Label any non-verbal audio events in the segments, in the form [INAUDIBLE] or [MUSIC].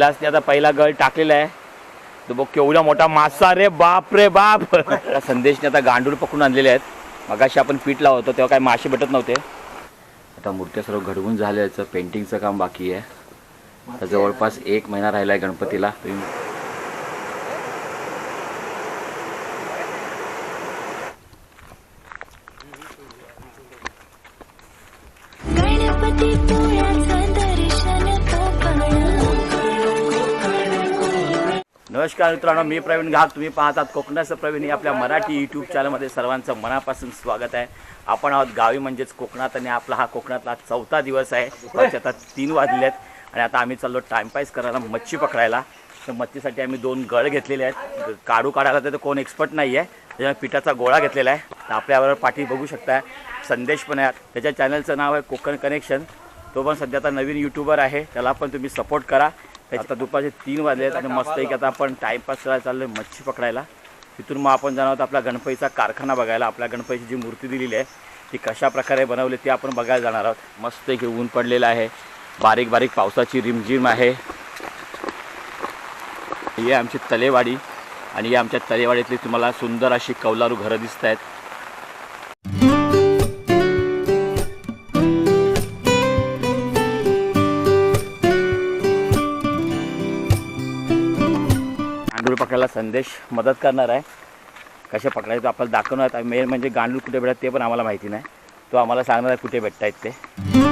विलासने आता पहिला गळ टाकलेला आहे. तो बघ केवढा मोठा मासा रे बाप. रे बाप आता संदेशने आता गांडूळ पकडून आणलेले आहेत. मगाशी आपण पीठ लावत होतो तेव्हा काही मासे भेटत नव्हते. आता मूर्त्या सर्व घडवून झाल्याचं पेंटिंगचं काम बाकी आहे. जवळपास एक महिना राहिला आहे गणपतीला नमस्कार मित्रांनो मी प्रवीण घाग. तुम्ही पाहतात कोकणाचं प्रवीण हे आपल्या मराठी यूट्यूब चॅनलमध्ये सर्वांचं मनापासून स्वागत आहे. आपण आहोत गावी म्हणजेच कोकणात आणि आपला हा कोकणातला चौथा दिवस आहे. दुपारचे आता तीन वाजले आहेत आणि आता आम्ही चाललो टाइमपास करायला मच्छी पकडायला. तर मच्छीसाठी आम्ही दोन गळ घेतलेले आहेत. काढू काढायला तर कोण एक्सपर्ट नाही आहे त्याच्यामुळे पिठाचा गोळा घेतलेला आहे. तर आपल्यावर पाठी बघू शकता संदेश पण आहे. त्याच्या चॅनलचं नाव आहे कोकण कनेक्शन तो पण सध्या आता नवीन युट्यूबर आहे. त्याला पण तुम्ही सपोर्ट करा. आता दुपारचे तीन वाजले आहेत आणि मस्त एक आता आपण टाईमपास करायला चाललो आहे मच्छी पकडायला. तिथून मग आपण जाणार आहोत आपला गणपतीचा कारखाना बघायला. आपल्या गणपतीची जी मूर्ती दिलेली आहे ती कशा प्रकारे बनवली ती आपण बघायला जाणार आहोत. मस्त एक ऊन पडलेलं आहे. बारीक बारीक पावसाची रिमझिम आहे. ही आहे आमची तलेवाडी आणि या आमच्या तलेवाडीतली तुम्हाला सुंदर अशी कौलारू घरं दिसत आहेत आपल्याला संदेश मदत करणार आहे. कसे पकडायचं आपल्याला दाखवणार आहे मेन म्हणजे गांडूळ कुठे भेटतात ते पण आम्हाला माहिती नाही. तो आम्हाला सांगणार आहे कुठे भेटत आहेत ते.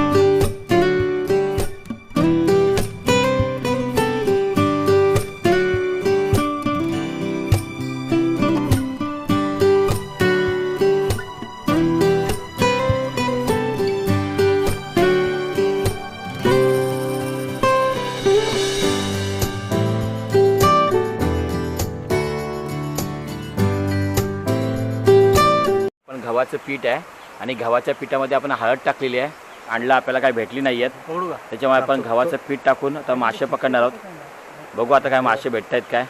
गव्हाचं पीठ आहे आणि गव्हाच्या पिठामध्ये आपण हळद टाकलेली आहे. अंडला आपल्याला काय भेटली नाही आहेत त्याच्यामुळे आपण गव्हाचं पीठ टाकून आता मासे पकडणार आहोत. बघू आता काय मासे भेटत आहेत काय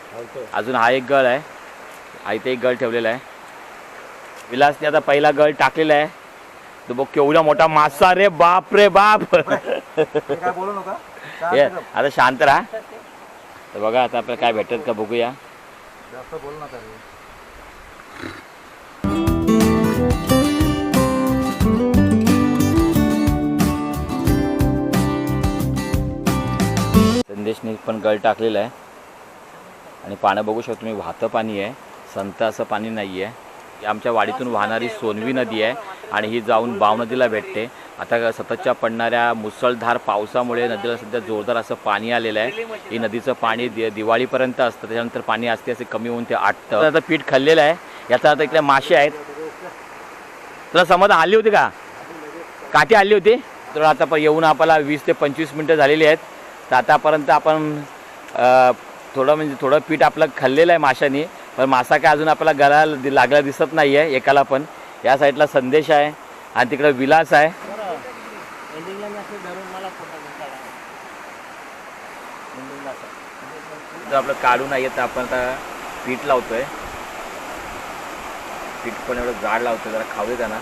अजून हा एक गळ आहे. हा इथे एक गळ ठेवलेला आहे. विलासने आता पहिला गळ टाकलेला आहे. तो बघ केवढा मोठा मासा रे बाप रे बाप. काय बोलू नका. आता शांत राहा. तर बघा आता आपल्याला काय भेटत का बघूया. जास्त बोलू नका आपण पण गळ टाकलेला आहे. आणि पाणी बघू शकतो तुम्ही वाहतं पाणी आहे. संत असं पाणी नाही आहे ही आमच्या वाडीतून वाहणारी सोनवी नदी आहे आणि ही जाऊन बाव नदीला भेटते. आता सततच्या पडणाऱ्या मुसळधार पावसामुळे नदीला सध्या जोरदार असं पाणी आलेलं आहे. ही नदीचं पाणी दि दिवाळीपर्यंत असतं. त्याच्यानंतर पाणी असते असे कमी होऊन ते आटतं. आता पीठ खाल्लेलं आहे. याचा आता इथल्या मासे आहेत. तुला समज आली होती का? काठी आली होती? तर आता येऊन आपल्याला वीस ते पंचवीस मिनटं झालेली आहेत. तर आतापर्यंत आपण थोडं म्हणजे थोडं पीठ आपलं खाल्लेलं आहे माशाने पण मासा काय अजून आपल्याला गळाला दि- लागला दिसत नाही आहे एकाला पण. या साईडला संदेश आहे आणि तिकडं विलास आहे. जर आपलं काढू नाही तर आपण आता पीठ लावतोय. पीठ पण एवढं जाड लावतोय जरा खाऊ दे त्यांना.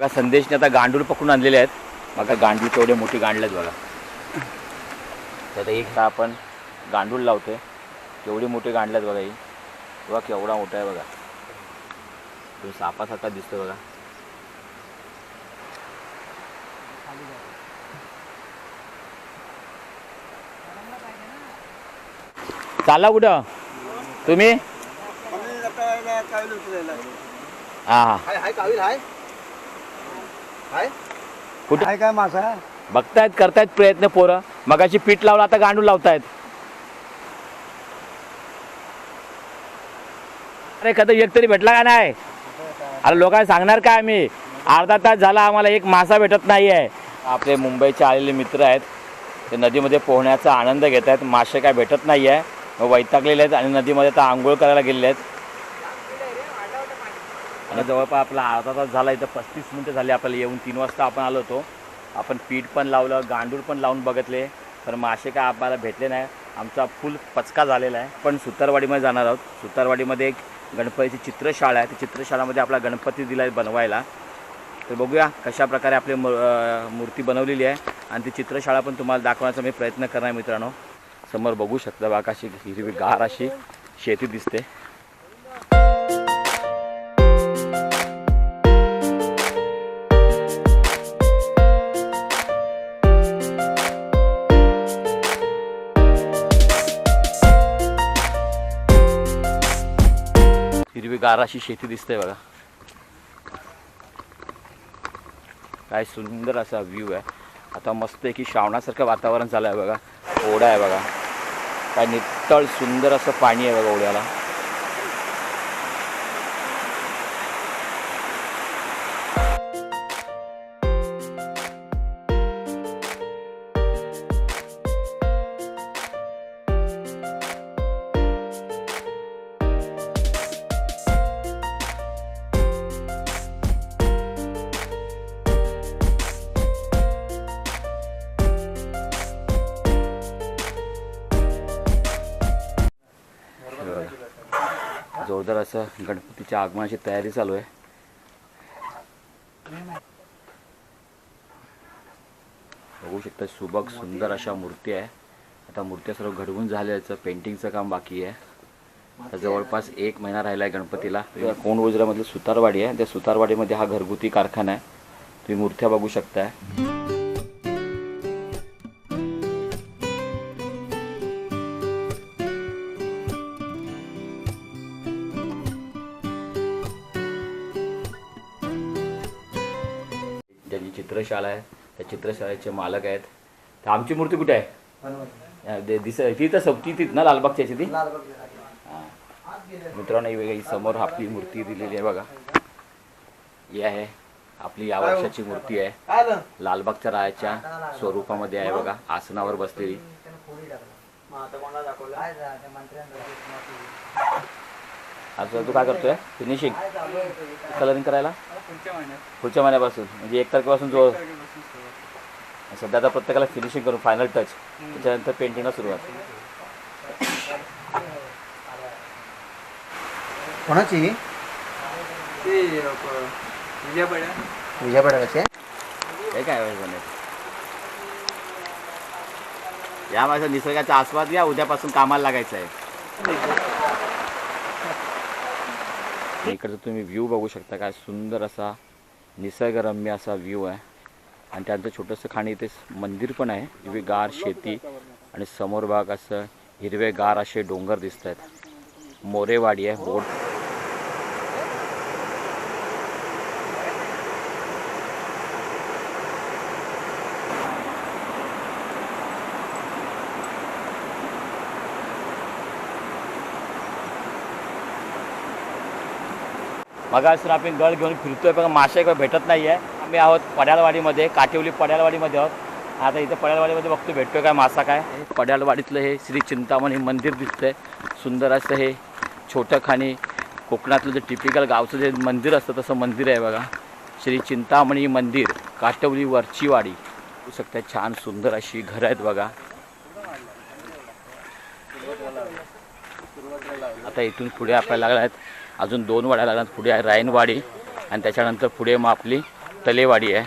बघा संदेशने आता गांडूळ पकडून आणलेले आहेत. बघा गांडूळ केवढे मोठी गांडले आहेत बघा. तर एक का आपण गांडूळ लावतोय. केवढी मोठी गांडले आहेत बघा ही. बघा केवढा मोठा आहे बघा. तो सापासारखा दिसतो बघा. चालला कुठं? तुम्ही? हा हा कुठं? हाय काय मासा? बघतायत करतायत प्रयत्न पोरं. मगाशी पीठ लावलं आता गांडूळ लावतायत. अरे कधी एक तरी भेटला का नाही? अरे लोकांना सांगणार काय आम्ही? अर्धा तास झाला आम्हाला एक मासा भेटत नाही आहे आपले मुंबईचे आलेले मित्र आहेत. ते नदीमध्ये पोहण्याचा आनंद घेत आहेत मासे काय भेटत नाही आहे मग वैतागलेले आहेत आणि नदीमध्ये आता आंघोळ करायला गेलेले आहेत. जवळपास आपला अर्धा तास झाला इथं पस्तीस मिनटं झाली आपल्याला येऊन. तीन वाजता आपण आलो होतो. आपण पीठ पण लावलं गांडूळ पण लावून बघितले. पण मासे काय आपल्याला भेटले नाही. आमचा फुल पचका झालेला आहे. पण सुतारवाडीमध्ये जाणार आहोत. सुतारवाडीमध्ये एक गणपतीची चित्रशाळा आहे. ती चित्रशाळामध्ये आपला गणपती दिला आहे बनवायला. तर बघूया कशा प्रकारे आपली मूर्ती बनवलेली आहे. आणि ती चित्रशाळा पण तुम्हाला दाखवण्याचा मी प्रयत्न करणार आहे मित्रांनो. समोर बघू शकता बघा अशी हिरवी गार अशी शेती दिसते. हिरवी गाराशी शेती दिसते बघा. काय सुंदर असा व्ह्यू आहे. आता मस्त आहे की श्रावणासारखं वातावरण झालं आहे बघा. ओढा आहे बघा. काय नितळ सुंदर असं पाणी आहे बघा ओढ्याला. जोरदार असं गणपतीच्या आगमनाची तयारी चालू आहे. बघू शकता सुबक सुंदर अशा मूर्ती आहे. आता मूर्त्या सर्व घडवून झाल्याचं पेंटिंगचं काम बाकी आहे. जवळपास एक महिना राहिला आहे गणपतीला कोंड उजऱ्यामधलं सुतारवाडी आहे. त्या सुतारवाडीमध्ये हा घरगुती कारखाना आहे. तुम्ही मूर्त्या बघू शकताय. ज्याची चित्रशाळा आहे त्या चित्रशाळेचे मालक आहेत. तर आमची मूर्ती कुठे आहे? दिस ती तर सब्ती तीच ना लालबागची याची ती? हां. मित्रांनो ही वेगळी समोर आपली मूर्ती दिलेली आहे बघा. ही आहे आपली या वर्षाची मूर्ती आहे? लालबागच्या रायाच्या स्वरूपामध्ये आहे बघा आसनावर बसलेली. आता तू काय करतोय? फिनिशिंग कलरिंग करायला? पुढच्या महिन्यापासून म्हणजे एक तारखेपासून जो सध्या आता प्रत्येकाला फिनिशिंग करून फायनल टच त्याच्यानंतर पेंटिंगला सुरुवात. कोणाची? हे काय? या माझ्या निसर्गाचा आस्वाद घ्या उद्यापासून कामाला लागायचं आहे. इकडचं तुम्ही व्ह्यू बघू शकता काय सुंदर असा निसर्गरम्य असा व्ह्यू आहे. आणि त्यानंतर छोटंसं खाणी इथे मंदिर पण आहे हिरवी गार शेती आणि समोर भाग असं हिरवे गार असे डोंगर दिसत आहेत मोरेवाडी आहे बोर्ड मगासून आपण गळ घेऊन फिरतोय पण मासे काही भेटत नाही आहे आम्ही आहोत पड्यालवाडीमध्ये काटिवली पड्यालवाडीमध्ये आहोत. आता इथे पड्यालवाडीमध्ये बघतो भेटतोय काय मासा काय? पड्यालवाडीतलं हे श्री चिंतामणी मंदिर दिसतंय. सुंदर असं हे छोटं खाणी कोकणातलं जे टिपिकल गावचं जे मंदिर असतं तसं मंदिर आहे बघा. श्री चिंतामणी मंदिर काटवली वरचीवाडी. होऊ शकते छान सुंदर अशी घरं आहेत बघा. आता इथून पुढे आपल्याला लागल्या आहेत अजून दोन वाड्या लागणार पुढे आहे रायनवाडी आणि त्याच्यानंतर पुढे मग आपली तलेवाडी आहे.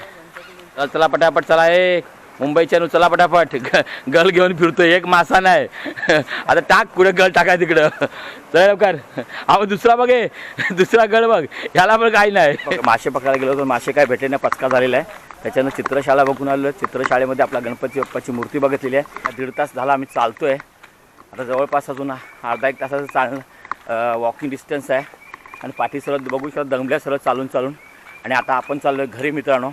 चला चला पटापट चला ए मुंबईच्या नु चला पटापट. [LAUGHS] ग गल घेऊन फिरतो एक मासा नाही. [LAUGHS] आता टाक पुढे गल टाकाय तिकडं. चल लवकर. अहो दुसरा बघ [LAUGHS] दुसरा गळ बघ. ह्याला पण काही नाही. मासे पकडायला गेलो तर मासे काय भेटले नाही पचका झालेला आहे. त्याच्यानं चित्रशाळा बघून आलो. चित्रशाळेमध्ये आपला गणपती बाप्पाची मूर्ती बघितलेली आहे. दीड तास झाला आम्ही चालतोय. आता जवळपास अजून अर्धा एक तासाचं चाल वॉकिंग डिस्टन्स आहे. आणि पाठी सरळ बघू सर दंगल्या सरळ चालून चालून. आणि आता आपण चाललोय घरी मित्रांनो.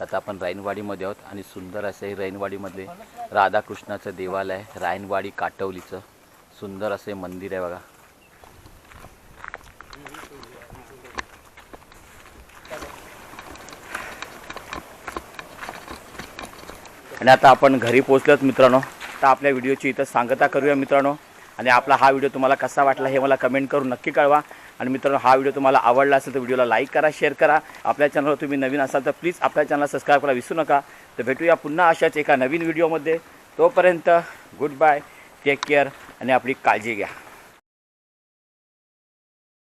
आता आपण रायनवाडीमध्ये आहोत आणि सुंदर असं हे रायनवाडीमध्ये राधाकृष्णाचं देवालय रायनवाडी काटवलीचं. सुंदर असं मंदिर आहे बघा. आणि आता आपण घरी पोचलोत मित्रांनो. तर आपल्या व्हिडिओची इथं सांगता करूया मित्रांनो. आणि आपला हा व्हिडिओ तुम्हाला कसा वाटला हे मला कमेंट करून नक्की कळवा. आणि मित्रांनो हा व्हिडिओ तुम्हाला आवडला असेल तर व्हिडिओला लाईक करा शेअर करा. आपल्या चॅनलवर तुम्ही नवीन असाल तर प्लीज आपल्या चॅनलला सबस्क्राईब करायला विसरू नका. तर भेटूया पुन्हा अशाच एका नवीन व्हिडिओमध्ये. तोपर्यंत गुड बाय टेक केअर आणि आपली काळजी घ्या.